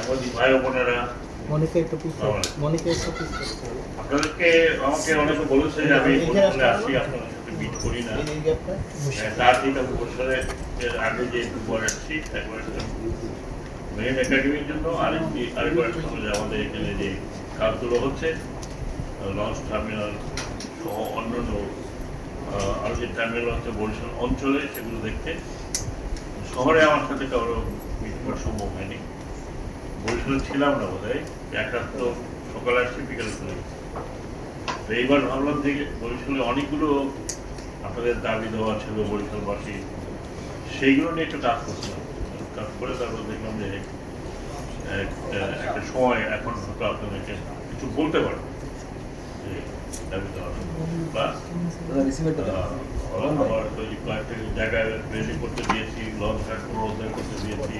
সাংবাদিক ভাই বোনেরা। মনিকা একটু পিছিয়ে একটু আপনাদেরকে আমাকে অনেকে বলেছে যে আমি আসি আপনাদের সাথে মিট করি না। এই গ্যাপটা হ্যাঁ, তার আমি আগে যে দুবার আসছি একবার মেরিন একাডেমির জন্য আরেকটি আরেকবার একটা আমাদের এখানে যে কাজগুলো হচ্ছে লঞ্চ টার্মিনাল সহ অন্যান্য যে টার্মিনাল হচ্ছে বরিশাল অঞ্চলে সেগুলো দেখতে। শহরে আমার সাথে কারও মিট করা সম্ভব হয়নি। বরিশালে ছিলাম না বোধ হয় এক রাত তো সকালে আসছি, বিকালে চলে তো এইবার ভাবলাম যে বরিশালে অনেকগুলো আপনাদের দাবি দেওয়া ছিল, বরিশালবাসী। সেইগুলো নিয়ে একটু কাজ করছিলাম। কাজ করে তারপর দেখলাম যে, একটা সময় এখন হয়তো আপনাদেরকে কিছু বলতে পারব। জায়গায় করতে দিয়েছি, লঞ্চ করতে দিয়েছি।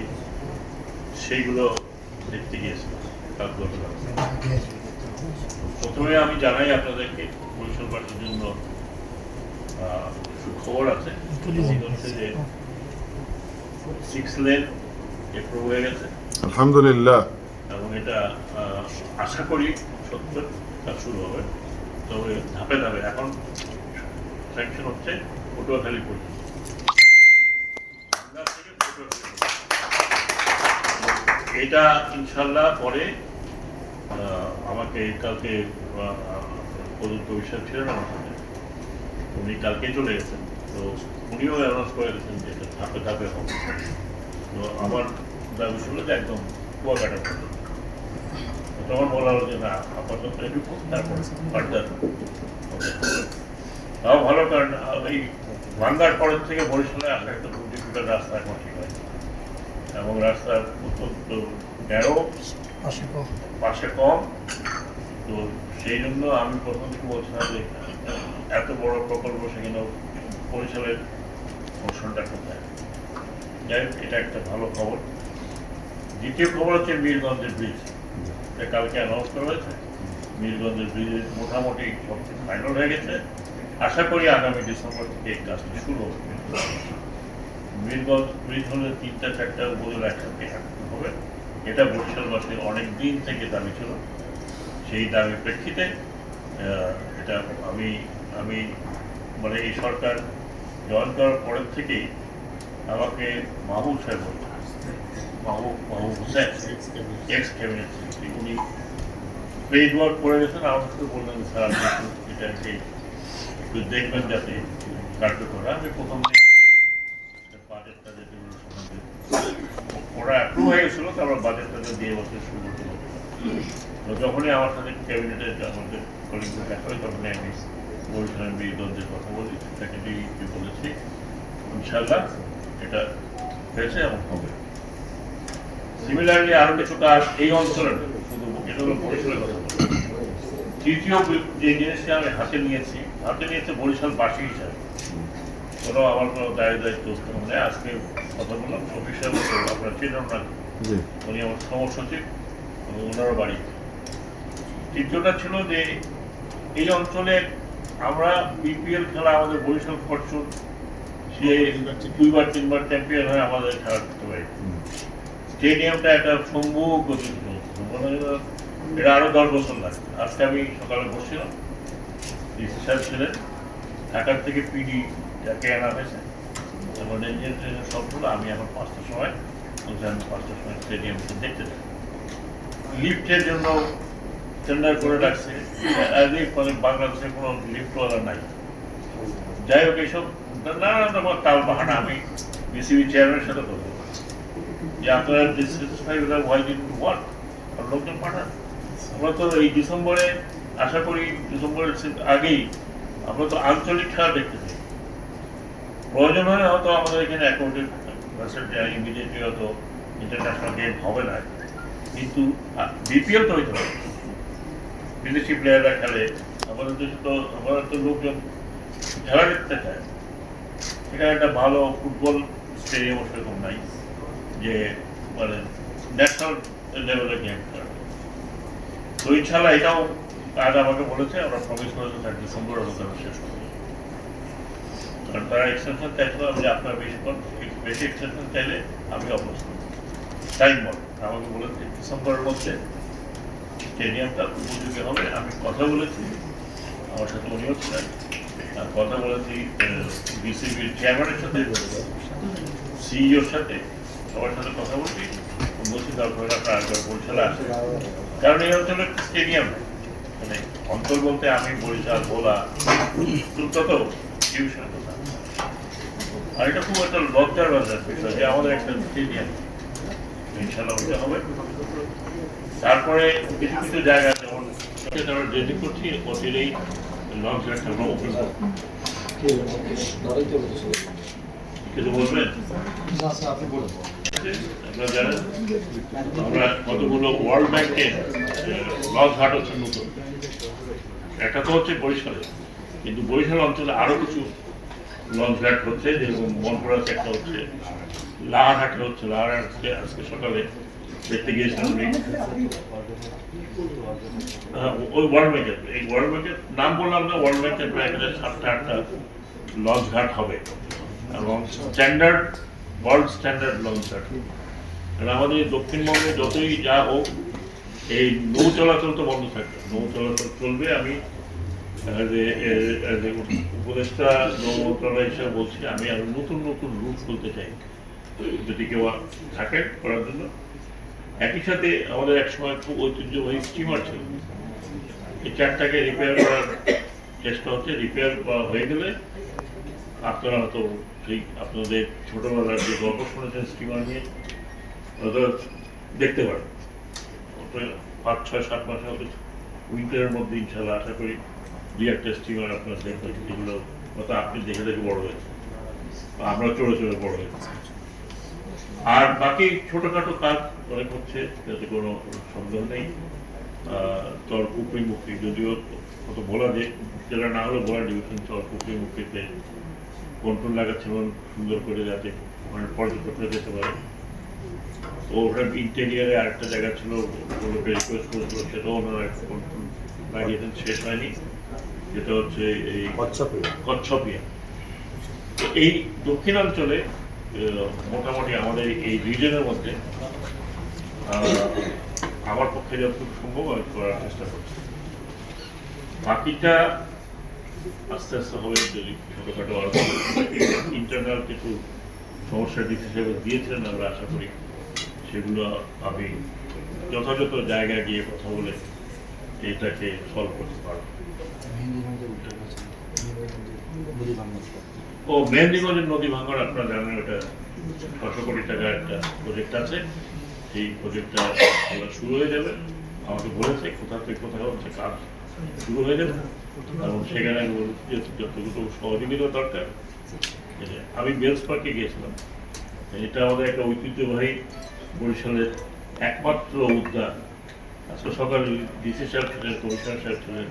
সেইগুলো দেখতে কাজগুলো প্রথমে আমি জানাই আপনাদেরকে বরিশালবাসীর জন্য আহ, সুখবর আছে। যে সিক্স লেন এপ্রুভ হয়ে গেছে। আলহামদুলিল্লাহ। এবং এটা আহ, আশা করি সত্য কাজ শুরু হবে। তবে ধাপে ধাপে। এখন স্যাংশন হচ্ছে পটুয়াখালী পর্যন্ত বাংলা থেকে পটুয়াখালী পর্যন্ত। এটা ইনশাল্লাহ পরে আমাকে কালকে প্রদত্ত বিশ্বাস ছিলেন আমার সাথে উনি কালকে চলে গেছেন, তো উনিও অ্যানাউন্স করে গেছেন যে এটা ধাপে ধাপে হবে। তো আমার দাবি ছিল যে একদম কুয়াকাটা পর্যন্ত। তখন বলা হলো যে, না, আপাতত এটুকু, তারপর ফার্দার তাও ভালো, কারণ এই ভাঙ্গার পরের থেকে বরিশালে আসা একটা দুটি ফুটের রাস্তা এখন ঠিক এবং রাস্তার অত্যন্ত ন্যারো পাশে কম। তো সেই জন্য আমি প্রথম থেকে বলছিলাম যে এত বড় প্রকল্প সেখানে বরিশালের পোর্শনটা কোথায়? যাই হোক, এটা একটা ভালো খবর। দ্বিতীয় খবর হচ্ছে মীরগঞ্জের ব্রিজ এটা কালকে অ্যানাউন্স করা হয়েছে। মীরগঞ্জের ব্রিজের মোটামুটি সব ফাইনাল হয়ে গেছে। আশা করি আগামী ডিসেম্বর থেকে এই কাজটি শুরু হবে। ব্রিজ হলে তিনটা, চারটা উপজেলা একসাথে হবে। এটা বরিশালবাসীর অনেক দিন থেকে দাবি ছিল। সেই দাবির প্রেক্ষিতে এটা আমি আমি মানে এই সরকার জয়েন করার পরের থেকেই আমাকে মাহবুব সাহেব Mahbub Mahbub Hossain ex cabinet secretary উনি ওয়ার্ক করে গেছেন। সাথে বললেন, স্যার একটু দেখবেন যাতে কার্যকর। আমি প্রথম দিন বাজেটটা যেতে ওরা অ্যাপ্রুভ হয়ে দিয়ে শুরু করতে তো যখনই আমার সাথে ক্যাবিনেটের আমাদের কলিগদের দেখা হয়, তখনই আমি বিরুদ্ধে কথা বলি বলেছি? ইনশাল্লাহ এটা হয়েছে এবং হবে। সিমিলারলি এই অঞ্চলের শুধু বরিশালের কথা। তৃতীয় যে জিনিসটা আমি হাতে নিয়েছি, হাতে নিয়েছে বরিশালবাসী হিসাবে। কোনো আমার কোনো দায় দায়িত্ব মানে আজকে কথা বললাম অফিসার আপনারা চেনেন না উনি আমার সমর সচিব এবং ওনারও বাড়ি। তৃতীয়টা ছিল যে এই অঞ্চলে আমরা বিপিএল খেলা আমাদের বরিশাল ফরচুন সে দুইবার তিনবার চ্যাম্পিয়ন হয়ে আমাদের খেলা করতে পারি। স্টেডিয়ামটা একটা সম্ভব গতি এটা আরও দশ বছর লাগে। আজকে আমি সকালে বসছিলাম সাহেব ছিলেন ঢাকার থেকে পিডি যাকে আনা হয়েছে এবং ট্রেনের সবগুলো আমি এখন পাঁচটার সময় পাঁচটার সময় স্টেডিয়ামকে দেখতে লিফটের জন্য টেন্ডার করে রাখছে। মানে বাংলাদেশে কোনো লিফটওয়ালা নাই। যাই হোক, এইসব নানা রকম তাল বাহানা আমি বিসিবি চেয়ারম্যানের সাথে কথা। যে আর লোকজন পাঠান। আমরা তো এই ডিসেম্বরে, আশা করি ডিসেম্বরের আগেই আমরা তো আঞ্চলিক খেলা দেখতে চাই প্রয়োজন হলে হয়তো আমাদের এখানে অ্যাকাউন্টেড ইমিডিয়েটলি হয়তো ইন্টারন্যাশনাল গেম হবে না। কিন্তু বিপিএল তো হইতে পারে। বিদেশি প্লেয়াররা খেলে, আমাদের দেশে তো, আমাদের তো লোকজন খেলা দেখতে চায়। এখানে একটা ভালো ফুটবল স্টেডিয়াম সেরকম নাই, যে মানে ন্যাশনাল লেভেলের গেম খেলা। তো ইনশাল্লাহ এটাও, আজ আমাকে বলেছে, আমরা প্রমিস করেছে, তার মধ্যে আমরা শেষ করব। তারা এক্সটেনশন চাইছিল আমি আপনার বেশি বেশি এক্সটেনশন চাইলে আমি অবস্থা টাইম বল, আমাকে বলেছে ডিসেম্বরের মধ্যে স্টেডিয়ামটা উপযোগী হবে। আমি কথা বলেছি, আমার সাথে উনিও ছিলেন। কথা বলেছি বিসিবির চেয়ারম্যানের সাথে সিইওর সাথে। সবার সাথে কথা বলছি। বলছি, তারপরে আপনার বরিশালে আসে। কারণ এই অঞ্চলে স্টেডিয়াম। মানে অঞ্চল বলতে আমি বরিশাল, ভোলা তো টিউশন। আর এটা খুব একটা লজ্জার বাজার বিষয় যে আমাদের একটা ইনশাল্লাহ হবে। তারপরে কিছু কিছু জায়গা যেমন আমরা রেডি করছি অচিরেই লঞ্চ একটা ওপেন কিছু বলবেন? আমরা কতগুলো ওয়ার্ল্ড লঞ্চ ঘাট হচ্ছে নতুন। একটা তো হচ্ছে বরিশালে কিন্তু বরিশাল অঞ্চলে আরও কিছু লঞ্চ ঘাট হচ্ছে যেরকম মনপুরাতে একটা হচ্ছে লাহাঘাটে হচ্ছে লাহাঘাটে আজকে সকালে দেখতে গিয়েছিলাম হ্যাঁ, ওই ওয়ার্ল্ড ব্যাংকের এই ওয়ার্ল্ড ব্যাংকের নাম বললাম না ওয়ার্ল্ড ব্যাংকের প্রায় এখানে সাতটা আটটা লঞ্চ ঘাট হবে। এবং স্ট্যান্ডার্ড ওয়ার্ল্ড স্ট্যান্ডার্ড লঞ্চ ঘাট। আমাদের দক্ষিণবঙ্গে যতই যা হোক এই নৌ চলাচল তো বন্ধ থাকবে। নৌ চলাচল চলবে আমি উপদেষ্টা নৌ মন্ত্রণালয় হিসেবে বলছি, আমি আরও নতুন নতুন রুট খুলতে চাই। যদি কেউ থাকে করার জন্য। একই সাথে আমাদের এক সময় খুব ঐতিহ্যবাহী স্টিমার ছিল। এই চারটাকে রিপেয়ার করার চেষ্টা হচ্ছে। রিপেয়ার করা হয়ে গেলে আপনারা হয়তো সেই আপনাদের ছোটবেলার যে গল্প শুনেছেন স্টিমার নিয়ে, হয়তো দেখতে পারেন। পাঁচ, ছয়, সাত মাসে হয়তো উইন্টারের মধ্যে ইনশাল্লাহ আশা করি দুই টেস্টিং স্টিমার আপনার দেখবেন যেগুলো হয়তো আপনি দেখে দেখে বড় হয়েছে। আমরা চড়ে চড়ে বড় হয়েছে। আর বাকি ছোটখাটো কাজ অনেক হচ্ছে, যাতে কোনো সন্দেহ নেই। চর পুকুরি মুক্তি যদিও কত বলা যে জেলা না হলে বলা ডিভিশন চর পুকুরি মুক্তিতে কন্ট্রোল লাগাচ্ছিলেন সুন্দর করে যাতে ওখানে পর্যটকরা যেতে পারে। তো ওখানে ইন্টেরিয়ারে আরেকটা জায়গা ছিল রিকোয়েস্ট করেছিল সেটাও ওনারা একটা কন্ট্রোল লাগিয়েছেন, শেষ হয়নি। যেটা হচ্ছে এই কচ্ছপিয়া তো এই দক্ষিণাঞ্চলে মোটামুটি আমাদের এই রিজনের মধ্যে আমার পক্ষে যতটুকু সম্ভব আমি করার চেষ্টা করছি। বাকিটা আস্তে আস্তে হবে যদি ছোটখাটো আরও ইন্টারনাল কিছু সমস্যার দিক হিসেবে দিয়েছিলেন আমরা আশা করি সেগুলো আমি যথাযথ জায়গায় গিয়ে কথা বলে এটাকে সলভ করতে পারব। ও মেহেন্দিগঞ্জের নদী আপনারা জানেন, ওটা ছশো কোটি একটা প্রজেক্ট আছে। সেই প্রজেক্টটা শুরু হয়ে যাবে। আমাকে বলেছে থেকে হচ্ছে কাজ শুরু হয়ে যাবে। এবং সেখানে আমি যতটুকু সহযোগিতা দরকার আমি বেলস পার্কে গিয়েছিলাম। এটা আমাদের একটা ঐতিহ্যবাহী বরিশালের একমাত্র উদ্যান। আজকে সকালে ডিসি সাহেব ছিলেন, কমিশনার সাহেব ছিলেন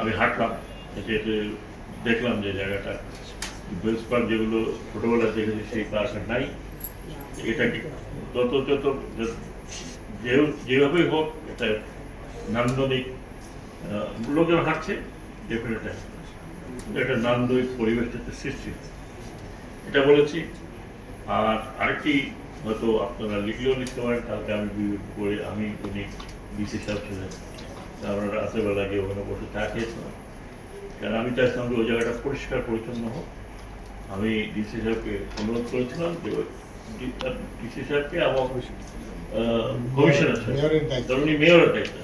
আমি হাঁটলাম এসে এসে দেখলাম যে জায়গাটা। বেলস পার্ক যেগুলো ছোটবেলায় দেখেছি, সেই পার্ক নাই। এটাকে যত যত যেভাবেই হোক, এটা নান্দনিক লোকজন হাঁটছে ডেফিনেট একটা নান্দনিক পরিবেশটাতে সৃষ্টি এটা বলেছি। আর আরেকটি হয়তো আপনারা লিখলেও লিখতে পারেন কালকে আমি আমি উনি আমরা রাতের বেলা গিয়ে ওখানে বসে চা খেয়েছিলাম। কারণ আমি চাইছিলাম যে ওই জায়গাটা পরিষ্কার পরিচ্ছন্ন হোক। আমি ডিসি সাহেবকে অনুরোধ করেছিলাম যে ডিসি সাহেবকে এবং কমিশনার সাহেব কারণ উনি মেয়রের দায়িত্ব।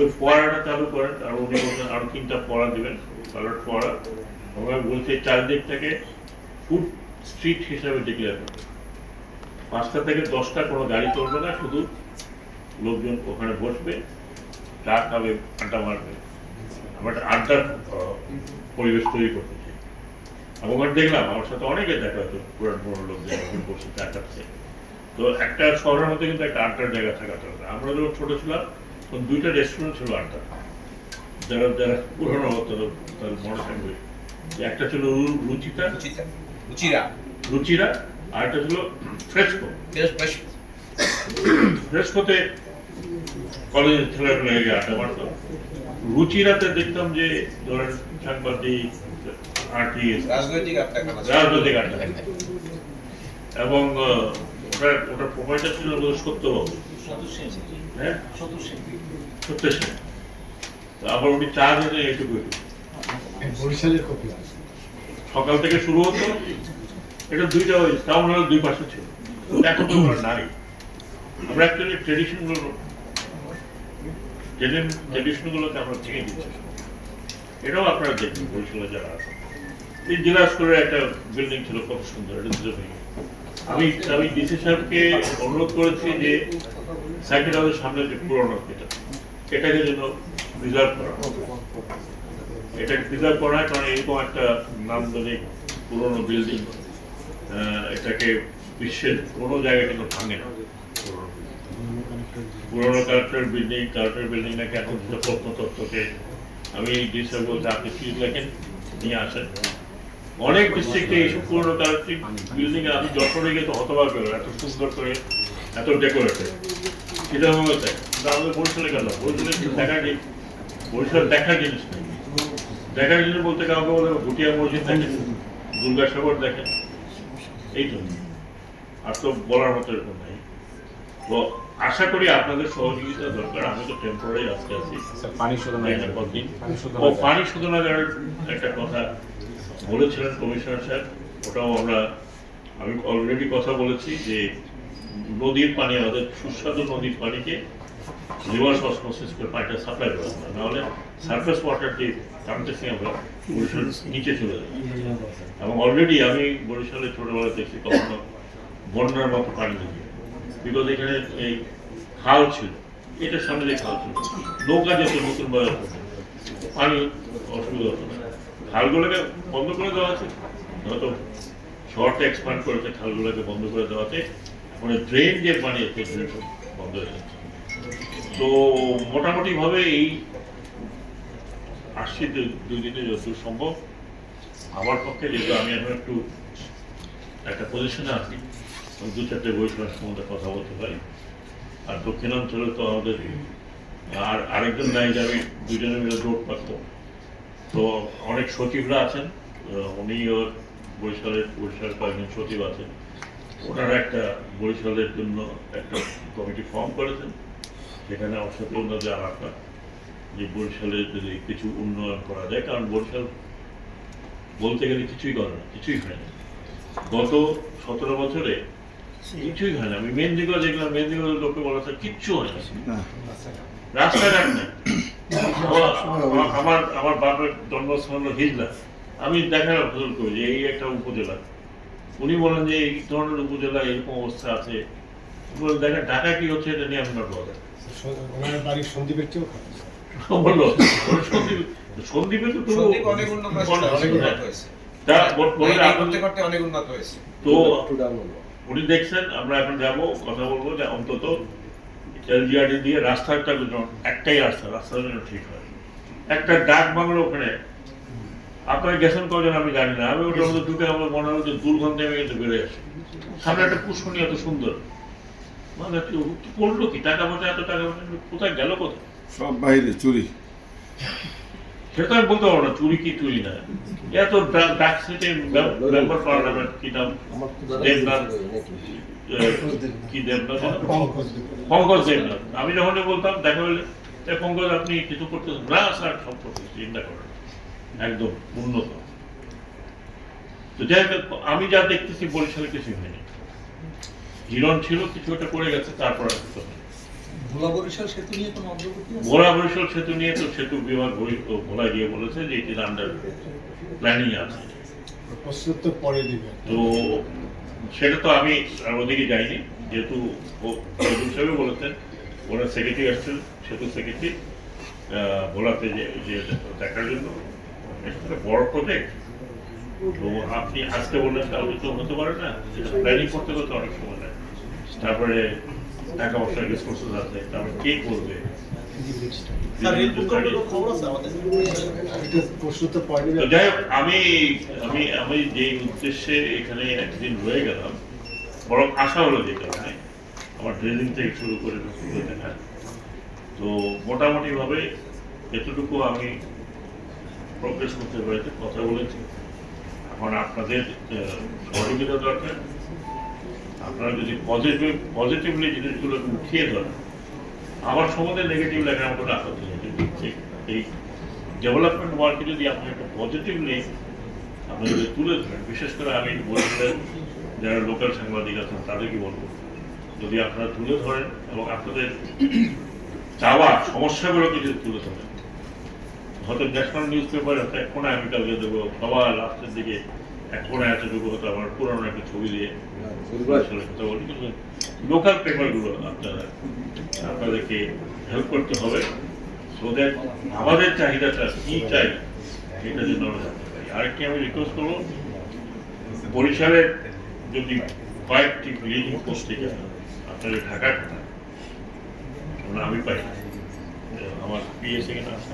ওই ফোয়ারাটা চালু করেন আর উনি বলছেন আরও তিনটা ফোয়ারা দিবেন কালার ফোয়ারা। আমরা বলছি চারদিকটাকে ফুড স্ট্রিট হিসাবে ডিক্লেয়ার করবে পাঁচটা থেকে দশটা কোনো গাড়ি চলবে না শুধু লোকজন ওখানে বসবে। চা খাবে আড্ডা মারবে। আমরা একটা আড্ডার পরিবেশ তৈরি করতে চাই। এবং দেখলাম আমার সাথে অনেকে দেখা হতো পুরান পুরনো বসে চা খাচ্ছে তো একটা শহরের মধ্যে কিন্তু একটা আড্ডার জায়গা থাকা দরকার। আমরা যখন ছোট ছিলাম তখন দুইটা রেস্টুরেন্ট ছিল আড্ডা। যারা যারা পুরনো হতো তাদের মনে থাকবে যে একটা ছিল রুচিতা রুচিরা। রুচিরা আর একটা ছিল বেশ ফ্রেস্কোতে কলেজের ছেলেগুলো গিয়ে আড্ডা মারতো। রুচিরাতে দেখতাম যে ধরেন সাংবাদিক আর্টিস্ট রাজনৈতিক রাজনৈতিক আড্ডা এবং ওটার প্রোফাইলটা ছিল সত্যবাবু হ্যাঁ? সত্য সেন আবার উনি চা দিতে এটুকু এটুকু। বরিশালের কপি সকাল থেকে শুরু হতো। এটা দুইটা ওই টাউন হলের দুই পাশে ছিল। এখন তো আমরা অ্যাকচুয়ালি ট্রেডিশন গুলোকে আমরা দিচ্ছি এটাও আপনারা দেখবেন যারা আছে এই একটা বিল্ডিং ছিল কত সুন্দর এটা দুটো ভেঙে আমি আমি ডিসি সাহেবকে অনুরোধ করেছি যে সাইকেল হাউসের সামনে যে পুরোনো এটা এটাকে যেন প্রিজার্ভ করা। এটা প্রিজার্ভ করা হয় কারণ এরকম একটা নান্দনিক পুরনো বিল্ডিং এটাকে বিশ্বের কোনো জায়গায় কিন্তু ভাঙে না। পুরনো কালেক্টর বিল্ডিং কালেক্টর বিল্ডিং নাকি এখন প্রত্নতত্ত্বকে আমি ডিসে বলতে আপনি ফিজ লেখেন নিয়ে আসেন। অনেক ডিস্ট্রিক্টে এইসব পুরনো কালেক্টর বিল্ডিং আমি যশোরে গিয়ে তো হতবাক হলো এত সুন্দর করে, এত ডেকোরেটেড সেটা আমার তাই আমাদের বরিশালে গেল বরিশালে দেখা নেই। বরিশাল দেখার জিনিস নেই। দেখার জিনিস বলতে কাউকে বলে ভুটিয়া মসজিদ দেখেন দুর্গাসাগর দেখেন। এই তো। আর তো বলার মতো এরকম নাই। আশা করি আপনাদের সহযোগিতা দরকার। আমি তো টেম্পোরারি আজকে আছি। পানি শোধনাগার কদিন পানি ও শোধনাগার একটা কথা বলেছিলেন কমিশনার সাহেব ওটাও আমরা আমি অলরেডি কথা বলেছি যে নদীর পানি আমাদের সুস্বাদু নদীর পানিকে রিভার্স অসমোসিস করে পানিটা সাপ্লাই করা হয়। নাহলে সারফেস ওয়াটার যে টানতেছি আমরা বরিশাল নিচে চলে যায়। এবং অলরেডি আমি বরিশালে ছোটবেলা দেখছি কখনো বন্যার মতো পানি দেখি বিকজ এখানে এই খাল ছিল, এটার সামনে যে খাল ছিল। নৌকা যেত নতুন থেকে। পানি অসুবিধা হতো খালগুলোকে বন্ধ করে দেওয়া আছে। হয়তো শহরটা এক্সপান্ড করেছে, খালগুলোকে বন্ধ করে দেওয়াতে মানে ড্রেন যে পানি আছে বন্ধ হয়ে যাচ্ছে। তো মোটামুটি ভাবে এই আসছি দুই দিনে যতদূর সম্ভব। আমার পক্ষে যেহেতু আমি এখন একটু একটা পজিশনে আছি দু চারটে বৈষ্ণব সম্বন্ধে কথা বলতে পারি। আর দক্ষিণাঞ্চলে তো আমাদের আর আরেকজন নাই যে আমি দুজনে মিলে জোট পারব তো অনেক সচিবরা আছেন আহ, উনিও বরিশালের বরিশালের কয়েকজন সচিব আছেন। ওনারা একটা বরিশালের জন্য একটা কমিটি ফর্ম করেছেন। সেখানে আমার সাথে ওনাদের আলাপটা যে বরিশালে যদি কিছু উন্নয়ন করা যায় কারণ বরিশাল বলতে গেলে কিছুই করে না কিছুই হয় না। গত সতেরো বছরে কিছুই হয় না। আমি দিকে দেখলাম দিকে লোকে বলা হয় কিচ্ছু হয় না। রাস্তাঘাট নেই। আমার- আমার- বাপের জন্মস্থান হিজলা। আমি দেখার ফজল করি যে এই একটা উপজেলা। উনি বলেন যে এই ধরনের উপজেলা এরকম অবস্থা আছে। বলেন দেখেন ঢাকা কি হচ্ছে এটা নিয়ে আপনার বলেন বাড়ির সন্দীপের চেয়েও বলল সন্দীপ সন্দীপে তো অনেক উন্নত হয়েছে, অনেক। উন্নত হয়েছে। তা উনি দেখছেন, আমরা এখন যাব, কথা বলব যে অন্তত এলজিআরডি দিয়ে রাস্তাটা একটাই রাস্তা রাস্তা যেন ঠিক হয়। একটা ডাক বাংলো ওখানে। আপনারা গেছেন কজন আমি জানি না। আমি ওটার মধ্যে ঢুকে আমার মনে হলো যে দুর্গন্ধে আমি কিন্তু বেড়ে আসি সামনে একটা পুষ্করণী এত সুন্দর। মানে করল কি? টাকা পয়সা, এত টাকা পয়সা, কোথায় গেল কোথায়? সব বাইরে, চুরি। সেটা আমি বলতে পারব না চুরি কি চুরি না। এত ডাক সিটে মেম্বার পার্লামেন্ট কি নাম? দেবনাথ কি দেবনাথ? পঙ্কজ দেবনাথ। আমি যখন বলতাম দেখা হলে পঙ্কজ আপনি কিছু করতেছেন? না স্যার সব করতেছি চিন্তা করেন একদম উন্নত। তো যাই আমি যা দেখতেছি বরিশালে কিছু হয়নি। হিরণ ছিল কিছু একটা করে গেছে তারপর আর কিছু হয়নি। ভোলা বরিশাল সেতু নিয়ে কোনো অগ্রগতি ভোলা বরিশাল সেতু নিয়ে তো সেতু বিভাগ ভোলা গিয়ে বলেছে যে এটি আন্ডার প্ল্যানিং আছে। পরে তো সেটা তো আমি আর ওদিকে যাইনি। যেহেতু ও- ফজল বলেছেন ওনার সেক্রেটারি আসছেন সেতু সেক্রেটারি ভোলাতে যে যে দেখার জন্য। বড় প্রজেক্ট তো আপনি আজকে বললেন কালকে তো হতে পারে না। প্ল্যানিং করতে করতে অনেক সময় লাগে তারপরে টাকা পয়সার রিসোর্সেস আছে তারপরে কে করবে যাই হোক আমি আমি আমি যে উদ্দেশ্যে এখানে একদিন রয়ে গেলাম বরং আশা হলো যে কারণে আমার ড্রেনিং থেকে শুরু করে শুরু দেখা। তো মোটামুটি ভাবে এতটুকু আমি প্রগ্রেস করতে পেরেছি কথা বলেছি। এখন আপনাদের আহ, সহযোগিতা দরকার। আপনারা যদি পজিটিভ পজিটিভলি জিনিসগুলো উঠিয়ে ধরেন, আমার সম্বন্ধে নেগেটিভ লেখার আমার কিন্তু এই- ডেভেলপমেন্ট ওয়ার্কে যদি আপনি একটা পজিটিভলি আপনি যদি তুলে ধরেন, বিশেষ করে আমি বলছিলেন যারা লোকাল সাংবাদিক আছেন, তাদেরকে বলব, যদি আপনারা তুলে ধরেন এবং আপনাদের চাওয়া সমস্যাগুলোকে যদি তুলে ধরেন, হয়তো ন্যাশনাল নিউজ পেপার হয়তো এক কোনায় আমি কালকে দেবো, সবার লাস্টের দিকে এক কোনায় আছে আমার পুরোনো একটা ছবি দিয়ে কথা বলি কিন্তু লোকাল পেপারগুলো আপনারা আপনাদেরকে হেল্প করতে হবে সো দ্যাট আমাদের চাহিদাটা কি চাই এটা যেন আমরা জানতে পারি। আরেকটি আমি রিকোয়েস্ট করব বরিশালের যদি কয়েকটি লিডিং পত্রিকা আপনাদের ঢাকার কথা আমি পাই। আমার পিএসসি কেন আছে।